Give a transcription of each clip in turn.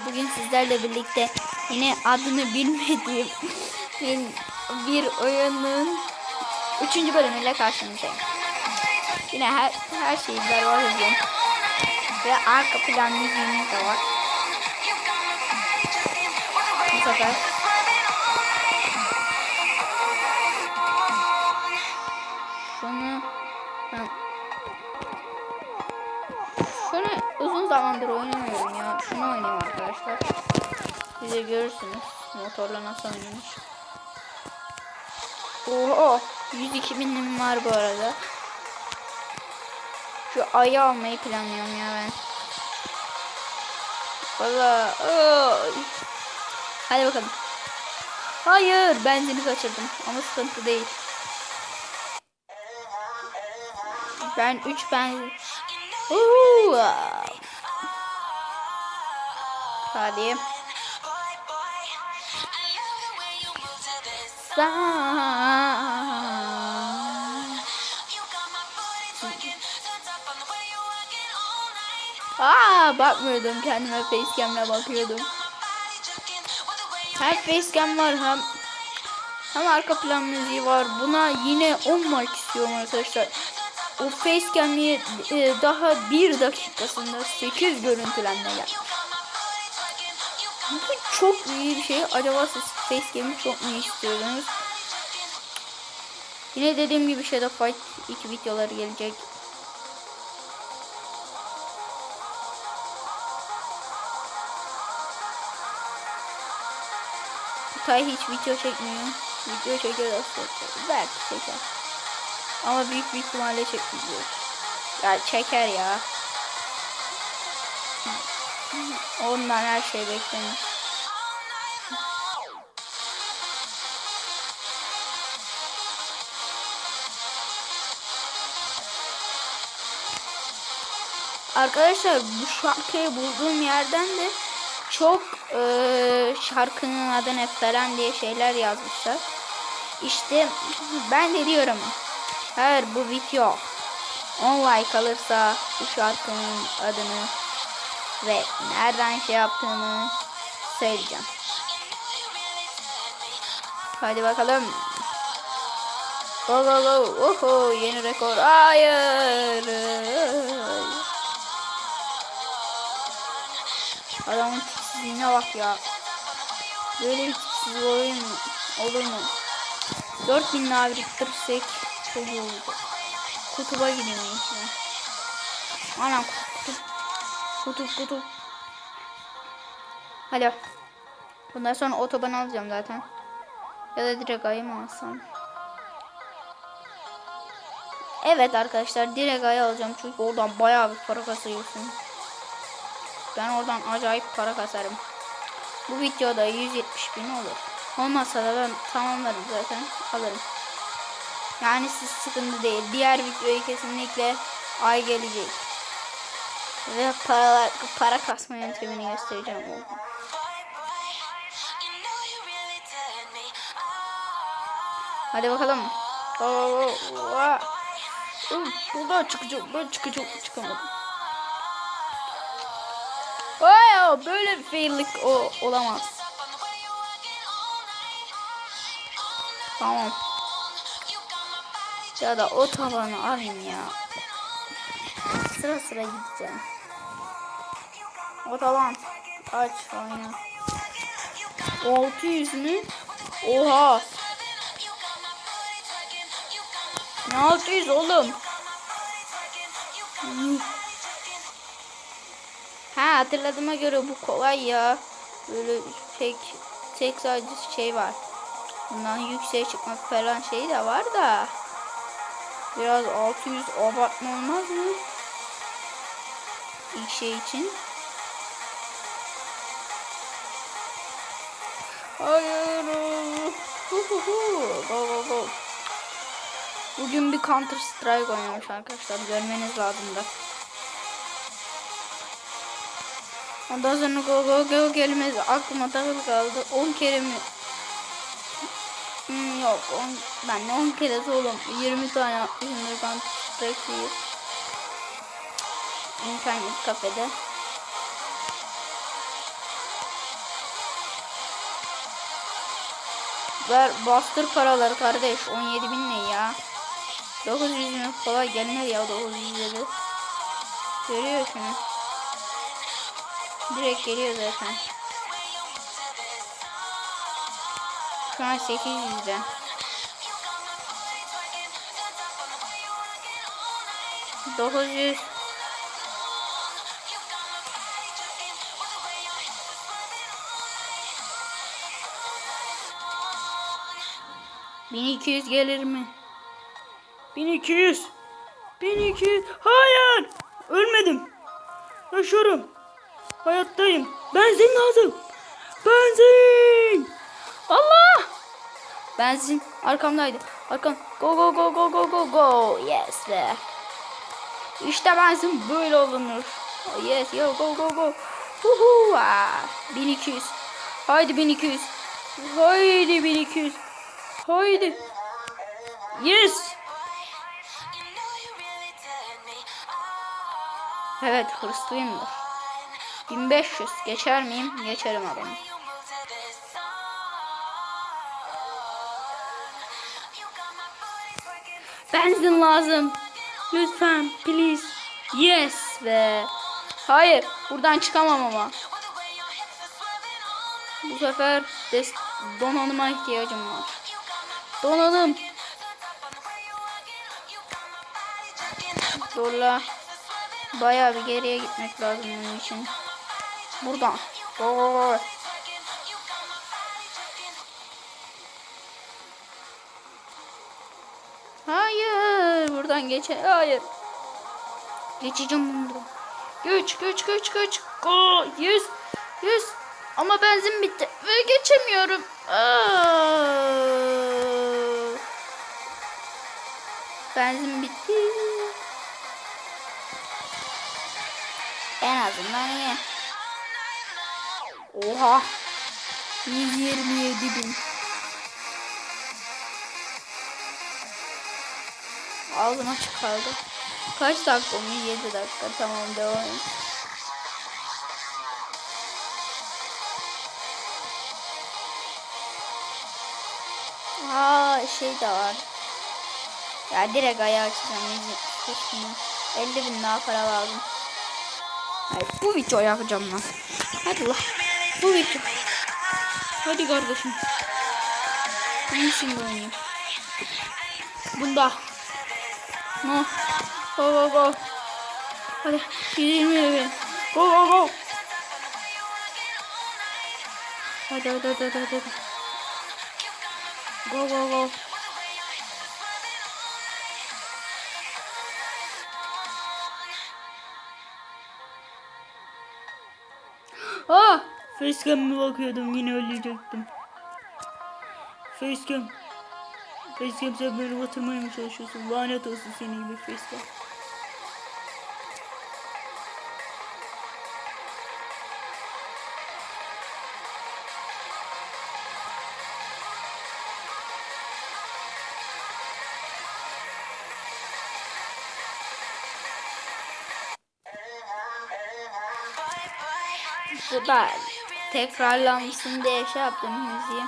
Bugün sizlerle birlikte yine adını bilmediğim bir oyunun 3. bölümüyle karşınızdayım. Yine her, her şeyi berbat ediyorum. Ve arka plan müziğimiz de var. Bu sefer şunu ben uzun zamandır oynamıyorum ya. Şunu oynayayım arkadaşlar. Siz de görürsünüz motorla nasıl oynanır. Oho 102 binim var bu arada. Şu ayı almayı planlıyorum ya ben. Valla. Hadi bakalım. Hayır benzini kaçırdım ama sıkıntı değil. Ben 3 benzin. Uhu. Hadi. Aa bakmıyordum kendime facecam'le bakıyordum. Hem facecam var hem hem arka plan müziği var. Buna yine 10 mark istiyorum arkadaşlar. O facecam'i e, daha bir dakikasında 8 görüntülenme geldi. Bu çok iyi bir şey. Acaba siz facecam'i çok mu istiyorsunuz? Yine dediğim gibi Shadow Fight 2 videoları gelecek. Kutay hiç video çekmiyor. Video çeker aslında. Belki çeker. Ama büyük bir ihtimalle çekmiyor. Ya çeker ya. Ondan her şey beklenir. Arkadaşlar bu şarkıyı bulduğum yerden de çok e, şarkının adı ne falan diye şeyler yazmışlar. İşte ben de diyorum eğer bu video 10 like alırsa bu şarkının adını ve nereden şey yaptığını söyleyeceğim. Hadi bakalım. Go go go. Oho yeni rekor. Hayır. Adamın tipsizliğine bak ya. Böyle bir tipsiz oyun olur mu? 4000 daha biriktirirsek çok iyi olacak. Kutuba gidiyorum işte. Ana kutup kutup. Hadi. Bundan sonra otoban alacağım zaten. Ya da direkt ayı mı alsam? Evet arkadaşlar direkt ayı alacağım çünkü oradan bayağı bir para kasıyorsun. Ben oradan acayip para kasarım. Bu videoda 170 bin olur. Olmasa da ben tamamlarım zaten alırım. Yani siz sıkıntı değil. Diğer videoyu kesinlikle ay gelecek. Ve paralar, para kasma yöntemini göstereceğim. Hadi bakalım. Go, go. Buradan çıkacağım. Ben çıkacağım. Çıkamadım. Wow, böyle bir faillik o olamaz. Tamam. Ya da o tavanı alayım ya. Sıra sıra gideceğim. O tavan. Aç oyna. 600 mü? Oha. Ne 600 oğlum? Ha hatırladığıma göre bu kolay ya. Böyle tek tek sadece şey var. Bundan yükseğe çıkma falan şey de var da. Biraz 600 abartma olmaz mı? İlk şey için. Hayır. Go go go. Bugün bir Counter Strike oynamış arkadaşlar. Görmeniz lazım da. Ondan sonra go go go kelimesi aklıma takılı kaldı. 10 kere mi? Hmm, yok. On, ben de 10 kere oğlum. 20 tane yapmışımdır Counter Strike'yi internet kafede. Ver bastır paraları kardeş. 17 bin ne ya? 900 bin falan gelinir ya 900 dedi. Görüyor şunu. Direkt geliyor zaten. Şu an 800'de. Dokuz yüz Bin iki yüz gelir mi? Bin iki yüz. Bin iki yüz. Hayır. Ölmedim. Yaşıyorum. Hayattayım. Benzin lazım. Benzin. Allah. Benzin arkamdaydı. Arkam. Go go go go go go go. Yes be. İşte benzin böyle olunur. Oh, yes yo go go go. Uhu. Ah. 1200. Haydi 1200. Haydi 1200. Haydi. Yes. Evet hırslıyımdır. 1500 geçer miyim? Geçerim adamı. Benzin lazım. Lütfen please. Yes be. Hayır buradan çıkamam ama. Bu sefer donanıma ihtiyacım var. Donanım. Zorla. Bayağı bir geriye gitmek lazım bunun için. Buradan. Go. Hayır. Buradan geçe. Hayır. Geçeceğim bunu. Güç, güç, güç, güç. Go. Yüz. Yüz. Ama benzin bitti. Ve geçemiyorum. Aa. Benzin bitti. En azından iyi. Oha. 127 bin. Ağzım açık kaldı. Kaç dakika mı? 7 dakika. Tamam devam et. Aa şey de var. Ya direkt ayağı açacağım. 175 bin. 50 bin daha para lazım. Hayır, bu videoyu yapacağım lan. Hadi la. Bu video. Hadi kardeşim. Hangisinde oynayayım? Bunda. No. Go go go. Hadi. 120 bin. Go go go. Hadi hadi hadi. hadi. Go go go. Facecam'e bakıyordum yine ölecektim. Facecam. Facecam sen beni batırmaya mı çalışıyorsun? Lanet olsun senin gibi Facecam. Da tekrarlanmışsın diye şey yaptım müziği.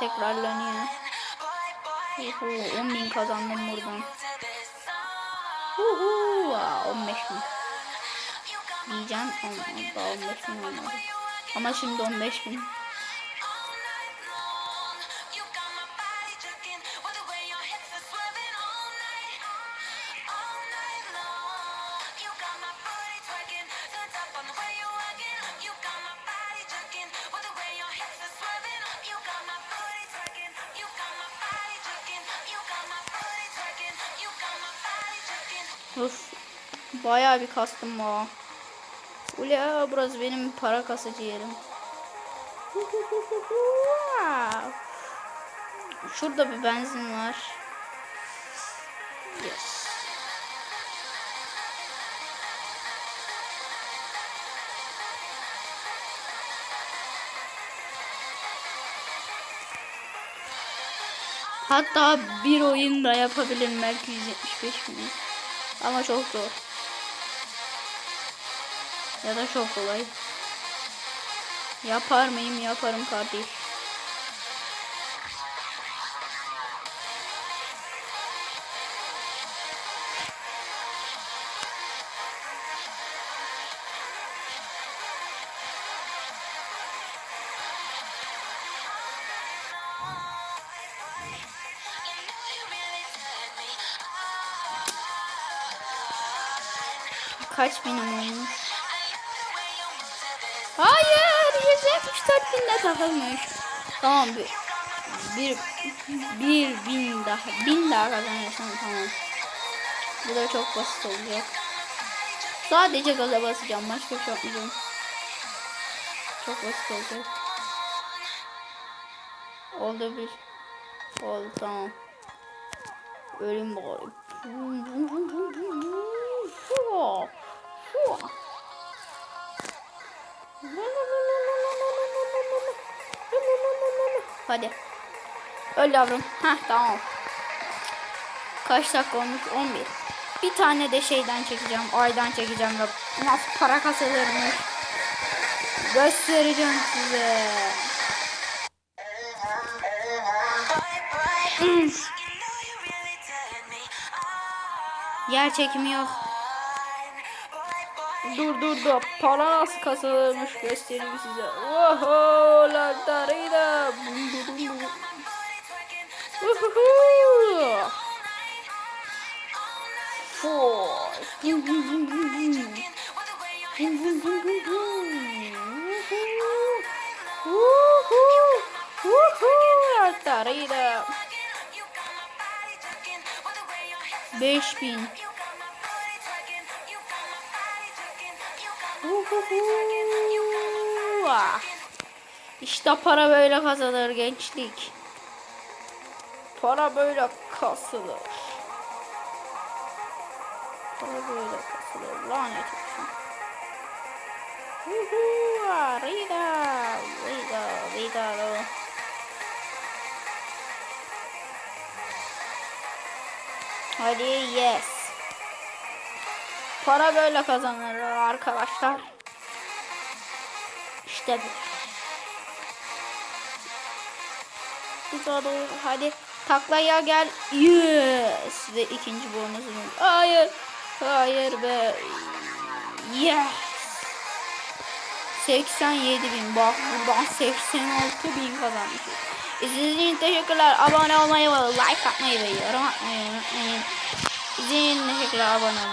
Tekrarlanıyor. Uhu, 10 bin kazandım buradan. Uhu, aa, 15 bin. Diyeceğim ama daha 15 bin olmadı. Ama şimdi 15 bin. Of. Bayağı bir kastım bu. Ula burası benim para kasacı yerim. Şurada bir benzin var. Yes. Hatta bir oyunda yapabilirim belki 175 bin. Ama çok zor. Ya da çok kolay. Yapar mıyım? Yaparım kardeş. Kaç binim olmuş? Hayır 174 binde takılmış. Tamam bir, bir, bir bin daha bin daha kazanırsam tamam. Bu da çok basit olacak. Sadece gaza basacağım. Başka bir şey yapmayacağım. Çok basit olacak. Oldu bir. Oldu tamam. Ölüm bari. Hadi. Öl yavrum. Heh tamam. Kaç dakika olmuş? 11. Bir tane de şeyden çekeceğim. Aydan çekeceğim. Nasıl para kasılırmış. Göstereceğim size. Yer çekimi yok durdurdu. Para nasıl kasılırmış göstereyim size. Oho la darida. Darida. 5000 İşte para böyle kazanır gençlik. Para böyle kasılır. Para böyle kasılır. Lanet olsun. Rida. Rida. Rida. Hadi yes. Para böyle kazanır arkadaşlar. İşte bu. Daha doğru. Hadi taklaya gel. Yes. Ve ikinci bonusumuz. Hayır. Hayır be. Yes. 87 bin. Bak buradan 86 bin kazanmışız. İzlediğiniz için teşekkürler. Abone olmayı ve like atmayı ve yorum atmayı unutmayın. İzlediğiniz için teşekkürler. Abone olmayı.